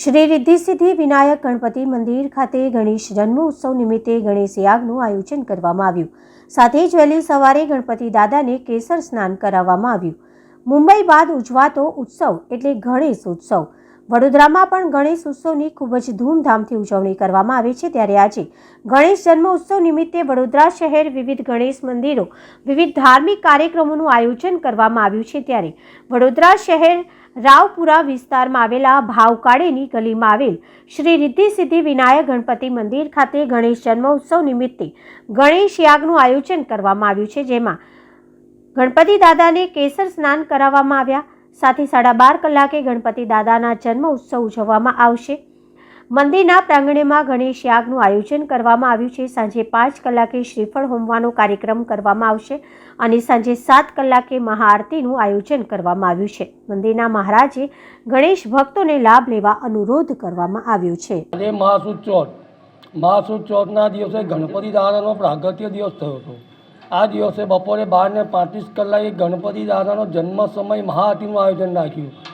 શ્રી રિદ્ધિ સિદ્ધિ વિનાયક ગણપતિ મંદિર ખાતે ગણેશ જન્મ ઉત્સવ નિમિત્તે ગણેશ યાગનું આયોજન કરવામાં આવ્યું. સાથે જ વહેલી સવારે ગણપતિ દાદાને કેસર સ્નાન કરાવવામાં આવ્યું. મુંબઈ બાદ ઉજવાતો ઉત્સવ એટલે ગણેશ ઉત્સવ. વડોદરામાં પણ ગણેશ ઉત્સવની ખૂબ જ ધૂમધામથી ઉજવણી કરવામાં આવે છે. ત્યારે આજે ગણેશ જન્મ ઉત્સવ નિમિત્તે વડોદરા શહેર વિવિધ ગણેશ મંદિરો, વિવિધ ધાર્મિક કાર્યક્રમોનું આયોજન કરવામાં આવ્યું છે. ત્યારે વડોદરા શહેર રાવપુરા વિસ્તારમાં આવેલા ભાવકાળેની ગલીમાં આવેલ શ્રી રિદ્ધિ સિદ્ધિ વિનાયક ગણપતિ મંદિર ખાતે ગણેશ જન્મ ઉત્સવ નિમિત્તે ગણેશ યાગનું આયોજન કરવામાં આવ્યું છે. જેમાં ગણપતિ દાદાને કેસર સ્નાન કરાવવામાં આવ્યા. સાથે સાડા બાર કલાકે ગણપતિ દાદાના જન્મ ઉત્સવ ઉજવવામાં આવશે. મંદિરના પ્રાંગણેમાં ગણેશ યાગનું આયોજન કરવામાં આવ્યું છે. સાંજે પાંચ કલાકે શ્રીફળ હોમવાનો કાર્યક્રમ કરવામાં આવશે અને સાંજે સાત કલાકે મહાઆરતીનું આયોજન કરવામાં આવ્યું છે. મંદિરના મહારાજે ગણેશ ભક્તોને લાભ લેવા અનુરોધ કરવામાં આવ્યો છે. આજે મહાસુદ ચોથ. મહાસુદ ચોથના દિવસે ગણપતિ દાદાનો પ્રાગત્ય દિવસ થયો હતો. આ દિવસે બપોરે બારને પાંત્રીસ કલાકે ગણપતિ દાદાનો જન્મ સમય મહાઆરતીનું આયોજન રાખ્યું.